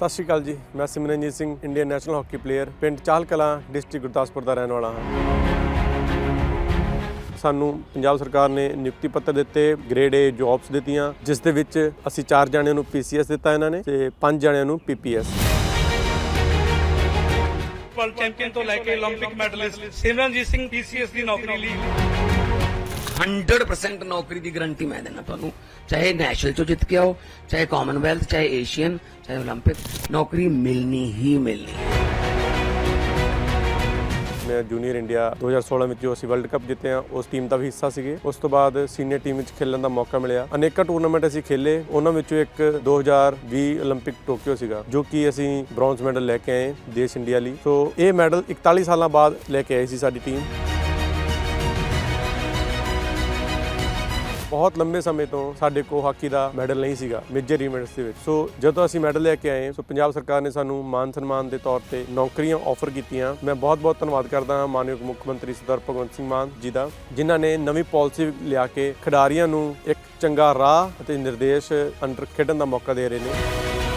ਸਤਿ ਸ਼੍ਰੀ ਅਕਾਲ ਜੀ ਮੈਂ Simranjeet Singh Indian national hockey player ਪਿੰਡ ਚਾਹਲ ਕਲਾਂ ਡਿਸਟ੍ਰਿਕਟ ਗੁਰਦਾਸਪੁਰ ਦਾ ਰਹਿਣ ਵਾਲਾ ਹਾਂ ਸਾਨੂੰ ਪੰਜਾਬ ਸਰਕਾਰ ਨੇ ਨਿਯੁਕਤੀ ਪੱਤਰ ਦਿੱਤੇ ਗ੍ਰੇਡ A ਜੌਬਸ ਦਿੱਤੀਆਂ ਜਿਸ ਦੇ ਵਿੱਚ ਅਸੀਂ 4 ਜਣਿਆਂ ਨੂੰ PCS ਦਿੱਤਾ ਇਹਨਾਂ ਨੇ ਤੇ 5 ਜਣਿਆਂ ਨੂੰ PPS ਵਰਲਡ ਚੈਂਪੀਅਨ ਤੋਂ ਲੈ ਕੇ 올림픽 ਮੈਡਲਿਸਟ ਸਿਮਰਨਜੀਤ ਸਿੰਘ ਪੀਸੀਐਸ ਦੀ ਨੌਕਰੀ ਲਈ 100% ਨੌਕਰੀ ਦੀ ਗਾਰੰਟੀ ਮੈਂ ਦੇਣਾ ਤੁਹਾਨੂੰ ਚਾਹੇ ਨੈਸ਼ਨਲ ਚੋਂ ਜਿੱਤ ਕੇ ਆਓ ਚਾਹੇ ਕਾਮਨਵੈਲਥ ਚਾਹੇ ਏਸ਼ੀਅਨ ਚਾਹੇ 올림픽 ਨੌਕਰੀ ਮਿਲਣੀ ਹੀ ਮਿਲਣੀ ਹੈ ਮੈਂ ਜੂਨੀਅਰ ਇੰਡੀਆ 2016 ਵਿੱਚ ਜੋ ਅਸੀਂ ਵਰਲਡ ਕੱਪ ਜਿੱਤੇ ਆ ਉਸ ਟੀਮ ਦਾ ਵੀ ਹਿੱਸਾ ਸੀਗੇ ਉਸ ਤੋਂ ਬਾਅਦ ਸੀਨੀਅਰ ਟੀਮ ਵਿੱਚ ਖੇਲਣ ਦਾ ਮੌਕਾ ਮਿਲਿਆ ਅਨੇਕਾਂ ਟੂਰਨਾਮੈਂਟ ਅਸੀਂ ਖੇਲੇ ਉਹਨਾਂ ਵਿੱਚੋਂ ਇੱਕ 2020 올림픽 ਟੋਕੀਓ ਸੀਗਾ ਜੋ ਕਿ ਅਸੀਂ ਬ੍ਰੌਂਜ਼ ਮੈਡਲ ਲੈ ਕੇ ਆਏ ਦੇਸ਼ ਇੰਡੀਆ ਲਈ ਸੋ ਇਹ ਮੈਡਲ 41 ਸਾਲਾਂ ਬਾਅਦ ਲੈ ਕੇ ਆਈ ਸੀ ਸਾਡੀ ਟੀਮ ਬਹੁਤ ਲੰਬੇ ਸਮੇਂ ਤੋਂ ਸਾਡੇ ਕੋਲ ਹਾਕੀ ਦਾ ਮੈਡਲ ਨਹੀਂ ਸੀਗਾ, ਮੇਜਰ ਇਵੈਂਟਸ ਦੇ ਵਿੱਚ। ਸੋ ਜਦੋਂ ਅਸੀਂ ਮੈਡਲ ਲੈ ਕੇ ਆਏ ਸੋ ਪੰਜਾਬ ਸਰਕਾਰ ਨੇ ਸਾਨੂੰ ਮਾਨ ਸਨਮਾਨ ਦੇ ਤੌਰ ਤੇ ਨੌਕਰੀਆਂ ਆਫਰ ਕੀਤੀਆਂ। ਮੈਂ ਬਹੁਤ-ਬਹੁਤ ਧੰਨਵਾਦ ਕਰਦਾ ਹਾਂ ਮਾਨਯੋਗ ਮੁੱਖ ਮੰਤਰੀ ਸਰਦਾਰ ਭਗਵੰਤ ਸਿੰਘ ਮਾਨ ਜੀ ਦਾ, ਜਿਨ੍ਹਾਂ ਨੇ ਨਵੀਂ ਪਾਲਿਸੀ ਲਿਆ ਕੇ ਖਿਡਾਰੀਆਂ ਨੂੰ ਇੱਕ ਚੰਗਾ ਰਾਹ ਅਤੇ ਨਿਰਦੇਸ਼ ਅੰਡਰ ਖੇਡਣ ਦਾ ਮੌਕਾ ਦੇ ਰਹੇ ਨੇ।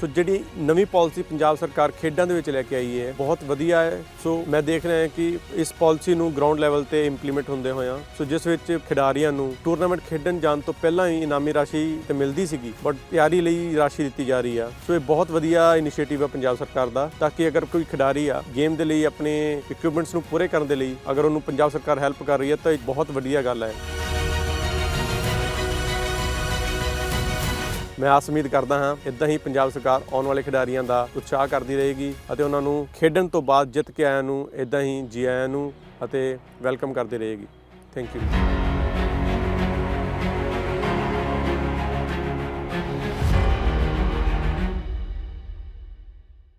ਸੋ ਜਿਹੜੀ ਨਵੀਂ ਪਾਲਿਸੀ ਪੰਜਾਬ ਸਰਕਾਰ ਖੇਡਾਂ ਦੇ ਵਿੱਚ ਲੈ ਕੇ ਆਈ ਹੈ, ਬਹੁਤ ਵਧੀਆ ਹੈ। ਸੋ ਮੈਂ ਦੇਖ ਰਿਹਾ ਕਿ ਇਸ ਪਾਲਿਸੀ ਨੂੰ ਗਰਾਊਂਡ ਲੈਵਲ ਤੇ ਇੰਪਲੀਮੈਂਟ ਹੁੰਦੇ ਹੋਇਆ ਸੋ ਜਿਸ ਵਿੱਚ ਖਿਡਾਰੀਆਂ ਨੂੰ ਟੂਰਨਾਮੈਂਟ ਖੇਡਣ ਜਾਣ ਤੋਂ ਪਹਿਲਾਂ ਹੀ ਇਨਾਮੀ ਰਾਸ਼ੀ ਤੇ ਮਿਲਦੀ ਸੀਗੀ ਬਟ ਤਿਆਰੀ ਲਈ ਰਾਸ਼ੀ ਦਿੱਤੀ ਜਾ ਰਹੀ ਆ। ਸੋ ਇਹ ਬਹੁਤ ਵਧੀਆ ਇਨੀਸ਼ੀਏਟਿਵ ਹੈ ਪੰਜਾਬ ਸਰਕਾਰ ਦਾ, ਤਾਂ ਕਿ ਅਗਰ ਕੋਈ ਖਿਡਾਰੀ ਆ ਗੇਮ ਦੇ ਲਈ ਆਪਣੇ ਇਕਵਿਪਮੈਂਟਸ ਨੂੰ ਪੂਰੇ ਕਰਨ ਦੇ ਲਈ ਅਗਰ ਉਹਨੂੰ ਪੰਜਾਬ ਸਰਕਾਰ ਹੈਲਪ ਕਰ ਰਹੀ ਹੈ, ਤਾਂ ਇਹ ਬਹੁਤ ਵਧੀਆ ਗੱਲ ਹੈ। ਮੈਂ ਆਸ ਉਮੀਦ ਕਰਦਾ ਹਾਂ ਇਦਾਂ ਹੀ ਪੰਜਾਬ ਸਰਕਾਰ ਆਉਣ ਵਾਲੇ ਖਿਡਾਰੀਆਂ ਦਾ ਉਤਸ਼ਾਹ ਕਰਦੀ ਰਹੇਗੀ ਅਤੇ ਉਹਨਾਂ ਨੂੰ ਖੇਡਣ ਤੋਂ ਬਾਅਦ ਜਿੱਤ ਕੇ ਆਇਆਂ ਨੂੰ ਇਦਾਂ ਹੀ ਜੀ ਆਇਆਂ ਨੂੰ ਅਤੇ ਵੈਲਕਮ ਕਰਦੀ ਰਹੇਗੀ। Thank you